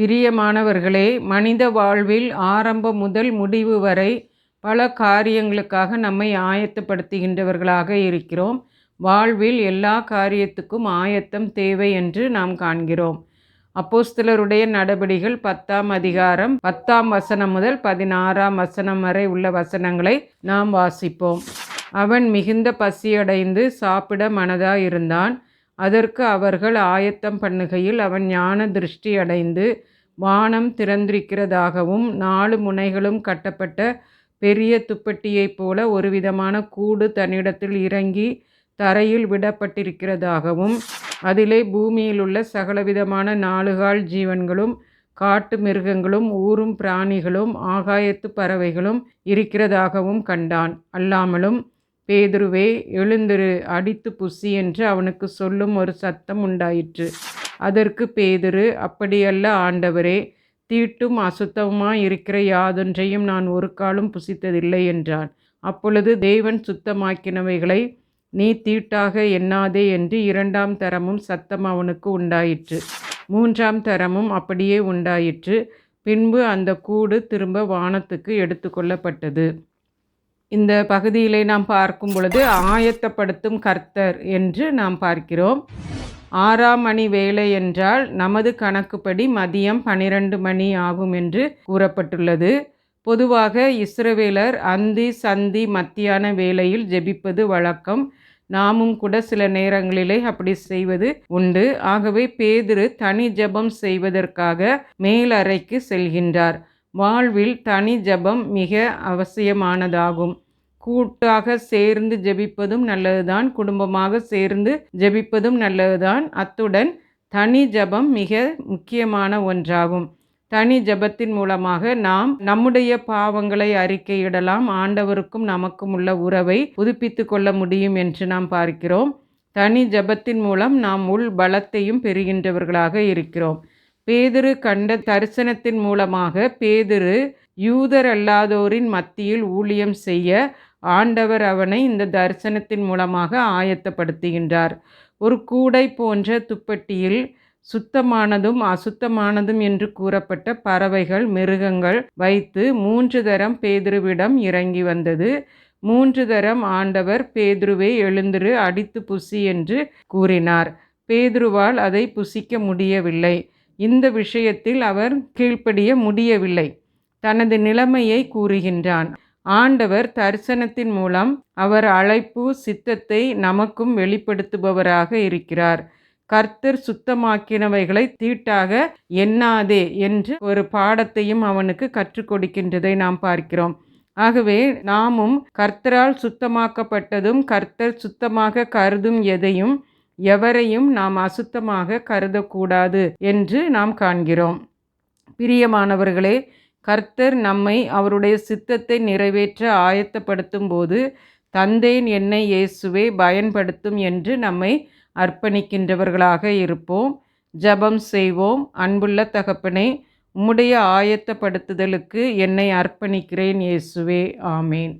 பிரியமானவர்களே மனித வாழ்வில் ஆரம்பம் முதல் முடிவு வரை பல காரியங்களுக்காக நம்மை ஆயத்தப்படுத்துகின்றவர்களாக இருக்கிறோம். வாழ்வில் எல்லா காரியத்துக்கும் ஆயத்தம் தேவை என்று நாம் காண்கிறோம். அப்போஸ்தலருடைய நடபடிகள் பத்தாம் அதிகாரம் பத்தாம் வசனம் முதல் பதினாறாம் வசனம் வரை உள்ள வசனங்களை நாம் வாசிப்போம். அவன் மிகுந்த பசியடைந்து சாப்பிட மனதாக இருந்தான் அதற்கு அவர்கள் ஆயத்தம் பண்ணுகையில் அவன் ஞான திருஷ்டி அடைந்து வானம் திறந்திருக்கிறதாகவும் நாலு முனைகளும் கட்டப்பட்ட பெரிய துப்பட்டியைப் போல ஒரு விதமான கூடு தன்னிடத்தில் இறங்கி தரையில் விடப்பட்டிருக்கிறதாகவும் அதிலே பூமியில் உள்ள சகலவிதமான நாலுகால் ஜீவன்களும் காட்டு மிருகங்களும் ஊரும் பிராணிகளும் ஆகாயத்து பறவைகளும் இருக்கிறதாகவும் கண்டான். அல்லாமலும் பேதுருவே எழுந்திரு அடித்து புசி என்று அவனுக்கு சொல்லும் ஒரு சத்தம் உண்டாயிற்று. அதற்கு பேதுரு அப்படியல்ல ஆண்டவரே தீட்டும் அசுத்தமுமாய் இருக்கிற யாதொன்றையும் நான் ஒரு காலும் புசித்ததில்லை என்றான். அப்பொழுது தேவன் சுத்தமாக்கினவைகளை நீ தீட்டாக எண்ணாதே என்று இரண்டாம் தரமும் சத்தம் அவனுக்கு உண்டாயிற்று. மூன்றாம் தரமும் அப்படியே உண்டாயிற்று. பின்பு அந்த கூடு திரும்ப வானத்துக்கு எடுத்துக்கொள்ளப்பட்டது இந்த பகுதியிலே நாம் பார்க்கும் பொழுது ஆயத்தப்படுத்தும் கர்த்தர் என்று நாம் பார்க்கிறோம். ஆறாம் மணி வேலை என்றால் நமது கணக்குப்படி மதியம் பனிரெண்டு மணி ஆகும் என்று கூறப்பட்டுள்ளது. பொதுவாக இஸ்ரவேலர் அந்தி சந்தி மத்தியான வேளையில் ஜெபிப்பது வழக்கம். நாமும் கூட சில நேரங்களிலே அப்படி செய்வது உண்டு. ஆகவே பேதிரு தனி ஜெபம் செய்வதற்காக மேலறைக்கு செல்கின்றார். வாழ்வில் தனி ஜபம் மிக அவசியமானதாகும். கூட்டாக சேர்ந்து ஜெபிப்பதும் நல்லதுதான் குடும்பமாக சேர்ந்து ஜெபிப்பதும் நல்லதுதான். அத்துடன் தனி ஜபம் மிக முக்கியமான ஒன்றாகும். தனி ஜபத்தின் மூலமாக நாம் நம்முடைய பாவங்களை அறிக்கையிடலாம். ஆண்டவருக்கும் நமக்கும் உள்ள உறவை புதுப்பித்து கொள்ள முடியும் என்று நாம் பார்க்கிறோம். தனி ஜெபத்தின் மூலம் நாம் உள் பலத்தையும் பெறுகின்றவர்களாக இருக்கிறோம். பேதுரு கண்ட தரிசனத்தின் மூலமாக பேதுரு யூதர் அல்லாதோரின் மத்தியில் ஊழியம் செய்ய ஆண்டவர் அவனை இந்த தரிசனத்தின் மூலமாக ஆயத்தப்படுத்துகின்றார். ஒரு கூடை போன்ற துப்பட்டியில் சுத்தமானதும் அசுத்தமானதும் என்று கூறப்பட்ட பறவைகள் மிருகங்கள் வைத்து மூன்று தரம் பேதுருவிடம் இறங்கி வந்தது. மூன்று தரம் ஆண்டவர் பேதுருவை எழுந்திரு அடித்து புசி என்று கூறினார். பேதுருவால் அதை புசிக்க முடியவில்லை. இந்த விஷயத்தில் அவர் கீழ்ப்படிய முடியவில்லை. தனது நிலைமையை கூறுகின்றான். ஆண்டவர் தரிசனத்தின் மூலம் அவர் அழைப்பு சித்தத்தை நமக்கும் வெளிப்படுத்துபவராக இருக்கிறார். கர்த்தர் சுத்தமாக்கினவைகளை தீட்டாக எண்ணாதே என்று ஒரு பாடத்தையும் அவனுக்கு கற்றுக் கொடுக்கின்றதை நாம் பார்க்கிறோம். ஆகவே நாமும் கர்த்தரால் சுத்தமாக்கப்பட்டதும் கர்த்தர் சுத்தமாக கருதும் எதையும் எவரையும் நாம் அசுத்தமாக கருதக்கூடாது என்று நாம் காண்கிறோம். பிரியமானவர்களே கர்த்தர் நம்மை அவருடைய சித்தத்தை நிறைவேற்ற ஆயத்தப்படுத்தும் போது தந்தேன் என்னை இயேசுவே பயன்படுத்தும் என்று நம்மை அர்ப்பணிக்கின்றவர்களாக இருப்போம். ஜபம் செய்வோம். அன்புள்ள தகப்பனை உம்முடைய ஆயத்தப்படுத்துதலுக்கு என்னை அர்ப்பணிக்கிறேன் இயேசுவே. ஆமேன்.